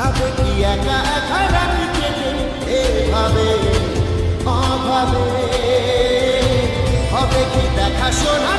যাবে কি একা একা রাখতে এভাবে অভাবে। হবে কি দেখাশোনা